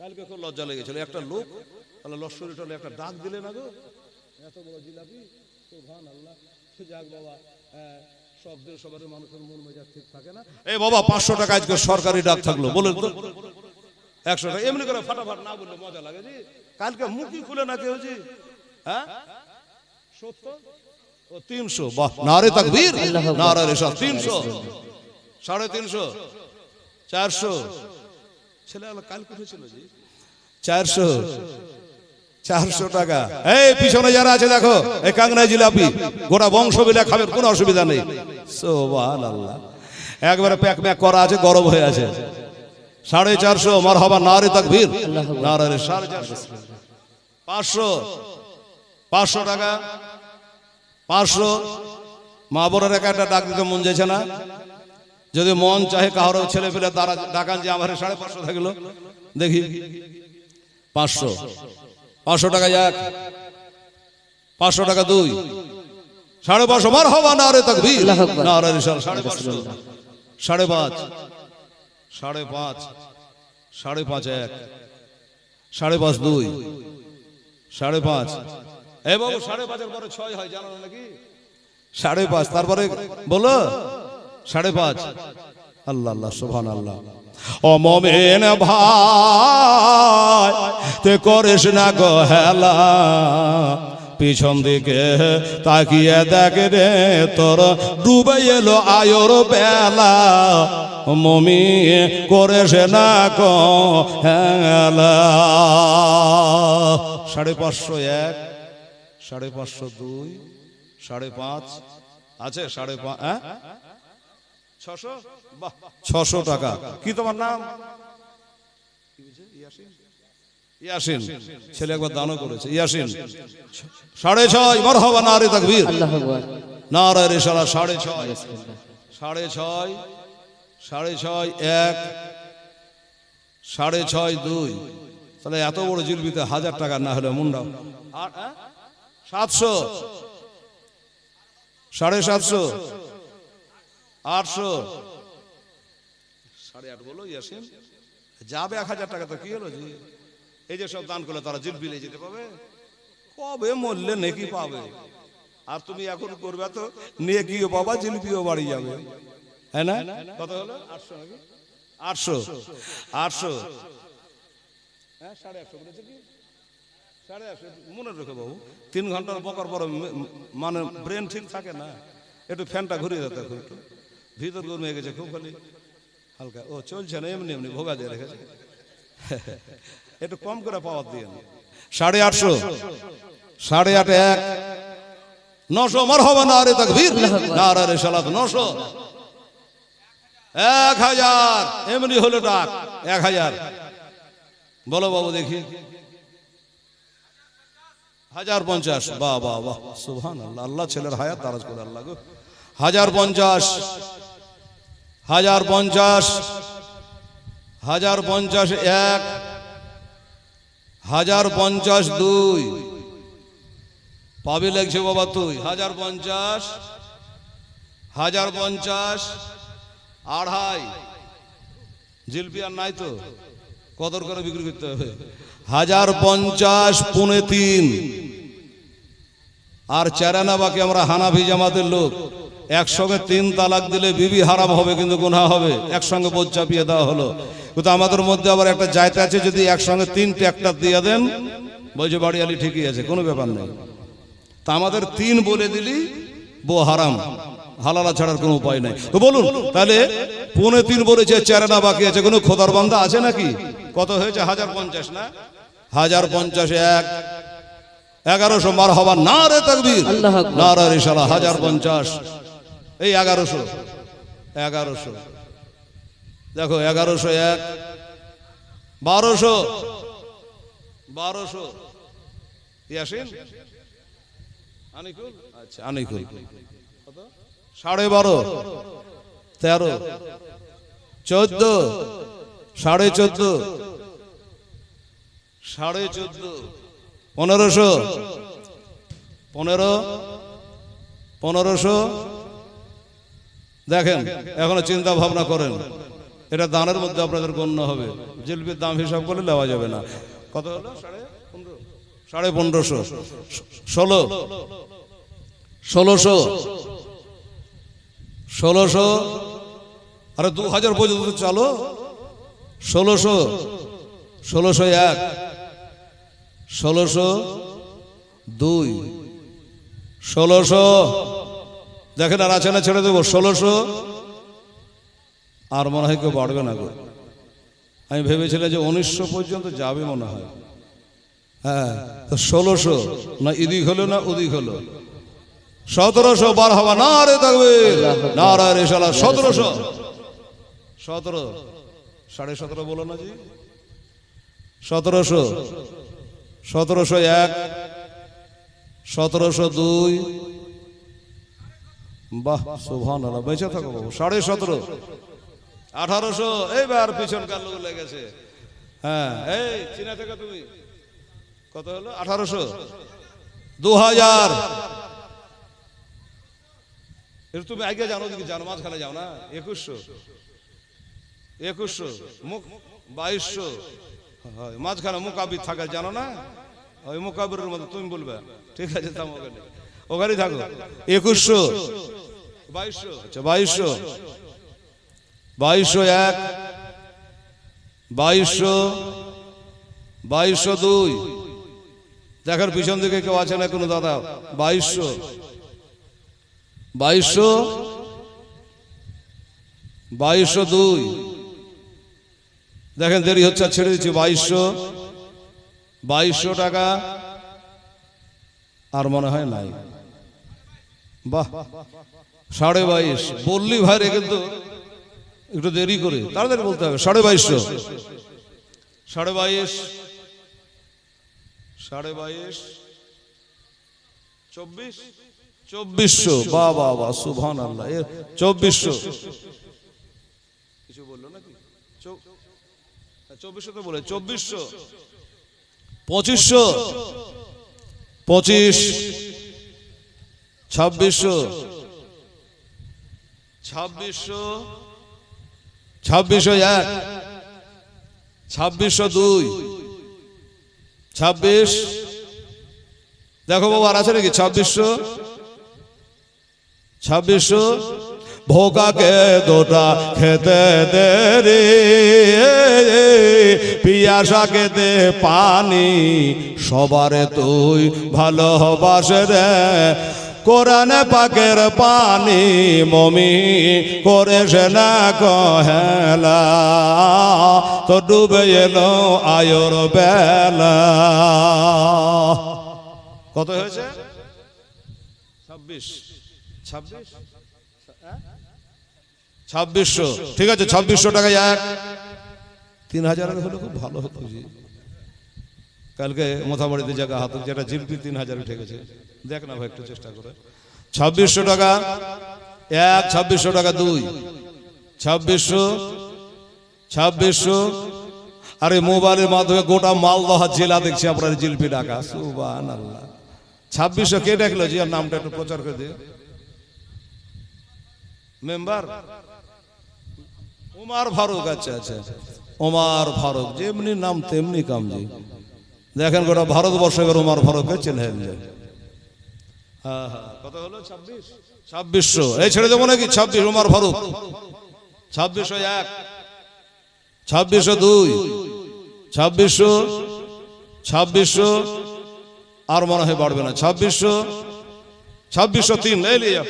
কালকে খুব লজ্জা লেগেছিল। একটা লোক তাহলে লস্করি টলে একটা ডাক দিলে না গো? এত বড় জিলাপি? সুবহান আল্লাহ যাক বাবা সব দিন সবার মানুষের মন মেজাজ ঠিক থাকে না। এই বাবা পাঁচশো টাকা আজকে সরকারি ডাক থাকল বলেন তো। একশো টাকা এমনি করে ফাটাফাট না বললে মজা লাগে জি। কালকে মুখই খুলে না কেউ জি? হ্যাঁ? সত্তর? ও তিনশো বাহ নারে তাকবীর। নারে রেশাদ তিনশো সাড়ে তিনশো চারশো। ছেলে কাল কোথায় জি? চারশো। চারশো টাকা। এই পিছনে যারা আছে দেখো এই জিলাপি গোটা বংশ মিলে খাবে কোনো অসুবিধা নেই। আল্লাহ একবারে প্যাক প্যাক করা আছে গরম হয়ে আছে। সাড়ে চারশো মার হবা নারে তাকবীর। নারে সাড়ে চারশো। পাঁচশো। পাঁচশো টাকা। পাঁচশো। মা বোনের একা একটা ডাক দিতে মন যাচ্ছে না? যদি মন চাহে কারও ছেলে পেলে তারা ডাকান যে আমার সাড়ে পাঁচশো থাকল দেখি। পাঁচশো। পাঁচশো টাকা এক। পাঁচশো টাকা দুই। সাড়ে পাঁচশো। মার হবা না রে রিসাল। সাড়ে পাঁচশো। সাড়ে পাঁচ। সাড়ে পাঁচ। সাড়ে পাঁচ এক। সাড়ে পাঁচ দুই। সাড়ে পাঁচ। এ বাবু সাড়ে পাঁচের পরে ছয় হয় জানো নাকি? সাড়ে পাঁচ। তারপরে বলো। সাড়ে পাঁচ। আল্লাহ আল্লাহ সুবহান আল্লাহ মমেন ভাই, তে করিস না গো হেলা। পিছন দিকে তাকিয়ে দেখ রে, তোর ডুবে এলো আয়োর বেলা। মমি করেস না হেলা। সাড়ে পাঁচশো এক, সাড়ে পাঁচশো দুই, সাড়ে পাঁচ। আছে সাড়ে পাঁচ হ্যাঁ? ছশো? বাহ। ছশো টাকা। কি তোমার নাম? ইয়াসিন। ছেলে একবার দানও করেছে। ইয়াসিন। সাড়ে ছয় বার হবা না রে তাকবীর। আল্লাহ আকবার। না রে রে সারা সাড়ে ছয়। সাড়ে ছয় সাড়ে ছয় এক সাড়ে ছয় দুই। তাহলে এত বড় জিলবিতে হাজার টাকা না হলে মুন্ডা। হ্যাঁ? সাতশো। সাড়ে সাতশো। আটশো। সাড়ে আট বলো ইয়াসিন। যাবে এক হাজার টাকা তো কি হলো জি? এই যে সব দান করলে তারা জিলবিলে যেতে পাবে কবে মরলে নেকি পাবে? আর তুমি এখন করবে তো নেকিও পাবা জিলবিও বাড়ি যাবে। হ্যাঁ না? কত হলো? আটশো নাকি? আটশো। আটশো। হ্যাঁ সাড়ে আটশো বলেছে কি? সাড়ে আটশো। মনে রেখো বাবু তিন ঘণ্টার বকার পর মানে ব্রেন ঠিক থাকে না। একটু ফ্যানটা ঘুরিয়ে যেতে একটু। ভিতর গরমে গেছে, খুব খালি হালকা। ও, চলছে না, এমনি এমনি, ভোগা দিয়ে রেখেছে। একটু কম করে পাওয়ার দিয়ে সাড়ে আটশো। সাড়ে আট এক। নশো মার হবে না রে তকবীর। না রে সালাত নশো। এক হাজার। এমনি হলো ডাক, এক হাজার। বলো বাবু দেখি। হাজার পঞ্চাশ। বাহ বাহ বাহ। সুহান আল্লাহ আল্লাহ ছেলের হায়াত দারাজ করে, আল্লাহ গো। হাজার পঞ্চাশ। হাজার পঞ্চাশ হাজার পঞ্চাশ এক, হাজার পঞ্চাশ দুই। পাবি লাগছে বাবা তুই। হাজার পঞ্চাশ হাজার পঞ্চাশ, আড়াই। জিলপি আর নাই তো? কদর করে বিক্রি করতে হবে? হাজার পঞ্চাশ পুনে তিন। আর চারানা বাকি আমরা হানাফি জামাতের লোক। একসঙ্গে তিন তালাক দিলে বিবি হারাম হবে কিন্তু গুনাহ হবে। একসঙ্গে বোধ চাপিয়ে দেওয়া হলো। কিন্তু আমাদের মধ্যে আবার একটা জায়গা আছে যদি একসঙ্গে তিন ট্র্যাক্টর দিয়ে দেন বলছে বাড়ি বাড়িয়ালি ঠিকই আছে কোনো ব্যাপার নেই। তা আমাদের তিন বলে দিলি বো হারাম। হালালা ছাড়ার কোনো উপায় নাই। তো বলুন তাহলে পৌনে তিন বলেছে চারানা বাকি আছে কোনো খোদার বান্দা আছে নাকি? কত হয়েছে? হাজার পঞ্চাশ না? হাজার পঞ্চাশ এক। এগারোশো মার হবার না রে তকবীর না রে রিসালা হাজার পঞ্চাশ। এই এগারোশো এগারোশো। দেখো, এগারোশো এক, বারোশো বারোশো। আচ্ছা সাড়ে বারো, তেরো। চোদ্দ, সাড়ে চোদ্দ। সাড়ে চোদ্দ, পনেরোশো। পনেরো, পনেরোশো। দেখেন, এখনও চিন্তা ভাবনা করেন। এটা দানের মধ্যে আপনাদের গণ্য হবে। জিলপির দাম হিসাব করলে নেওয়া যাবে না। কত হলো? সাড়ে পনেরো। সাড়ে পনেরোশো। ষোলো। ষোলোশো। ষোলোশো। আরে দু হাজার পর্যন্ত চালো। ষোলোশো। ষোলোশো এক। ষোলোশো দুই। ষোলোশো দেখেন আর আছে না ছেড়ে দেবো, ষোলোশো। আর মনে হয় কেউ বাড়বে না গো। আমি ভেবেছিলাম যে উনিশশো পর্যন্ত যাবে মনে হয়। হ্যাঁ ষোলোশো, না ইদিক হলো, না উদিক হলো। সতেরোশো বার হবা না রে থাকবে না রে সালা সতেরোশো। সতেরো, সাড়ে সতেরো বলো না জি। সতেরোশো সতেরোশো এক, সতেরোশো দুই বাহ আল্লাহ বেঁচে থাকো সাড়ে সতেরো। আঠারোশো, এইবার পিছনকার লোক লেগেছে? হ্যাঁ এই চীনা থেকে তুমি। কত হলো? আঠারোশো। দু হাজার এটা তুমি আগে জানো দিকে জানো, মাঝখানে যাও না? একুশশো। একুশশো, মুখ বাইশশো। মাঝখানে মুকাবির থাকে জানো না? ওই মুকাবিরের মধ্যে তুমি বলবে। ঠিক আছে, থাম ওখানে। ওখানেই থাকো। একুশশো। বাইশশো। আচ্ছা বাইশশো। বাইশশো এক, বাইশশো বাইশশো দুই। দেখার পিছন দিকে কেউ আছে না কোনো দাদা? বাইশশো। বাইশশো। বাইশশো দুই। দেখেন, দেরি হচ্ছে ছেড়ে দিচ্ছি। বাইশশো। বাইশশো টাকা। আর মনে হয় নাই। বাহ। সাড়ে বাইশ। বললি ভাই রে কিন্তু একটু দেরি করে। তাড়াতাড়ি বলতে হবে। সাড়ে বাইশশো সাড়ে বাইশ। সাড়ে বাইশ। চব্বিশ। চব্বিশশো। বা বা বা সুভান আল্লাহ চব্বিশশো। কিছু বলল নাকি? হ্যাঁ, চব্বিশশো তো বলে। চব্বিশশো। পঁচিশশো। পঁচিশ। ছাব্বিশশো। ছাব্বিশশো। ছাব্বিশশো এক। ছাব্বিশশো দুই। ছাব্বিশ। দেখো বাবু আর আছে নাকি? ছাব্বিশশো। ছাব্বিশশো। ভোকাকে দুটা খেতে দে রে পিয়াসাকে দে পানি সবারে তুই ভালোবাসে রে কোরআন পাকের পানি মমি করে না কহেলা তো ডুবে এলো আয়র বেলা। কত হয়েছে? ছাব্বিশ। ছাব্বিশ? ছাব্বিশশো। ঠিক আছে, ছাব্বিশশো টাকা এক। তিন হাজার হলে খুব ভালো হতো। কালকে মোথাবাড়িতে জায়গা হাত যেটা জিলপি তিন হাজার উঠে গেছে। দেখ না ভাই, একটু চেষ্টা করে। ছাব্বিশশো টাকা, এক, ছাব্বিশশো টাকা, দুই। ছাব্বিশশো ছাব্বিশশো। আরে মোবাইলের মাধ্যমে গোটা মালদহ জেলা দেখছি আপনার জিলপি ডাকা সুবান আল্লাহ ছাব্বিশশো কে ডাকলো আর নামটা একটু প্রচার করে দিয়ে মেম্বার? ওমার ফারুক আচ্ছা আচ্ছা। ওমার ফারুক, যেমনি নাম তেমনি কাম জি দেখেন গোটা ভারতবর্ষ ওমার ফারুককে চেনে যায় হ্যাঁ হ্যাঁ। কত হলো ছাব্বিশ। ছাব্বিশশো। এই ছেড়ে দেবো নাকি? ছাব্বিশ উমার ফারুক। ছাব্বিশশো এক। ছাব্বিশশো দুই। ছাব্বিশশো ছাব্বিশশো। আর মনে হয় বাড়বে না। ছাব্বিশশো ছাব্বিশশো তিন। এই লিয়া।